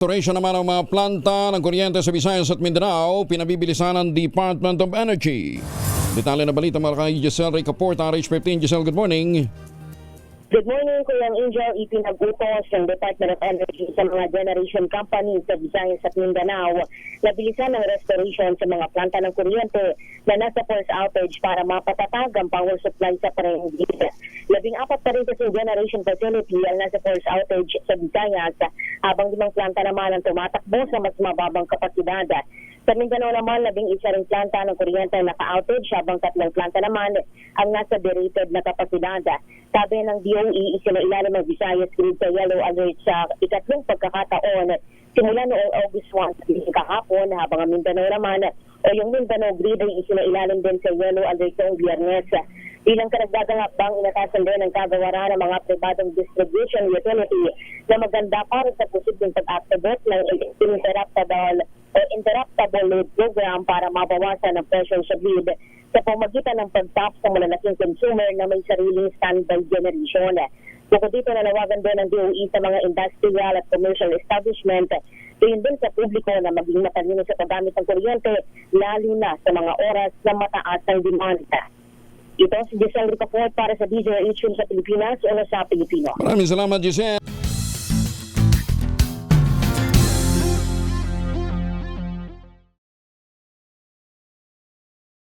Restoration naman ang mga planta ng kuryente sa Visayas at Mindanao, pinabibilisan ng Department of Energy. Detalye na balita mga kay Giselle Ricaport, RH15. Giselle, good morning. Good morning, Kuya Angel. Ipinag-utos ng Department of Energy sa mga generation companies sa Visayas at Mindanao na bilisan ng restoration sa mga planta ng kuryente na nasa force outage para mapatatag ang power supply sa Parengil. Labing apat pa rin kasi generation facility ang nasa force outage sa Visayas habang limang planta naman ang tumatakbo sa mas mababang kapasidad. Sa Mindanao naman, labing isa ring planta ng kuryente ang naka-outage habang tatlong planta naman ang nasa derated na kapasidad. Sabi ng DOE, isinailalim ng Visayas Grid sa yellow alert sa ikatlong pagkakataon simula noong August 1 sa kahapon habang ang Mindanao naman o yung Mindanao Grid ay isinailalim din sa yellow alert noong biyernes. Bilang karagdagang hakbang, inatasan din ang kagawaran ng mga pribadong distribution utility na maganda para sa posibleng pag-activate ng interruptible o interruptible load program para mabawasan ang pressure sa grid sa pamagitan ng pag-tap sa malalaking consumer na may sariling standby generation. Bukod dito, nanawagan din ng DOE sa mga industrial at commercial establishment gayon din sa publiko na maging matalino sa paggamit ng kuryente, lalo na sa mga oras na mataas ang demand. Ito si Giselle Ricafort para sa DZRH sa Pilipinas o sa Pilipino. Maraming salamat, Giselle.